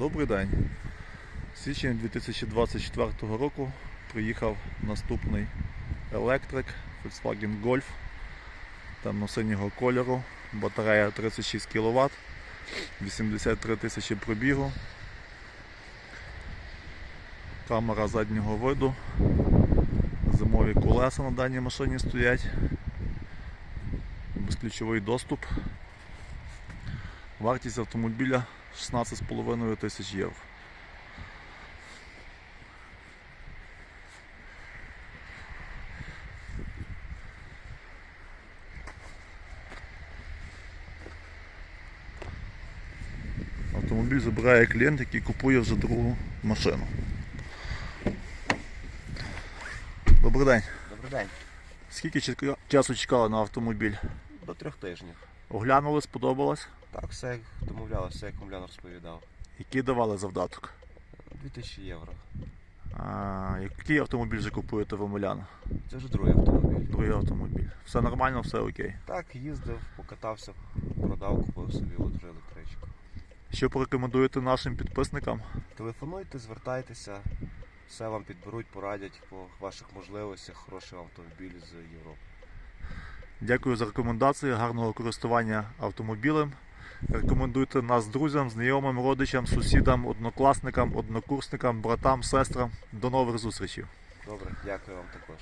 Добрий день. Січень 2024 року приїхав наступний електрик Volkswagen Golf темно-синього кольору, батарея 36 кВт, 83 тисячі пробігу, камера заднього виду, зимові колеса на даній машині стоять, безключовий доступ. Вартість автомобіля 16,5 тисяч євро. Автомобіль забирає клієнт, який купує вже другу машину. Добрий день. Добрий день. Скільки часу чекали на автомобіль? До трьох тижнів. Оглянули, сподобалось? Так, все як домовлялося, все як Комлян розповідав. Який давали завдаток? 2000 євро. А, який автомобіль вже купуєте в Омеляна? Це вже другий автомобіль. Другий автомобіль. Все нормально, все окей. Так, їздив, покатався, продав, купив собі вже електричку. Що порекомендуєте нашим підписникам? Телефонуйте, звертайтеся, все вам підберуть, порадять по ваших можливостях, хороший автомобіль з Європи. Дякую за рекомендації, гарного користування автомобілем. Рекомендуйте нас друзям, знайомим, родичам, сусідам, однокласникам, однокурсникам, братам, сестрам. До нових зустрічей! Добре, дякую вам також.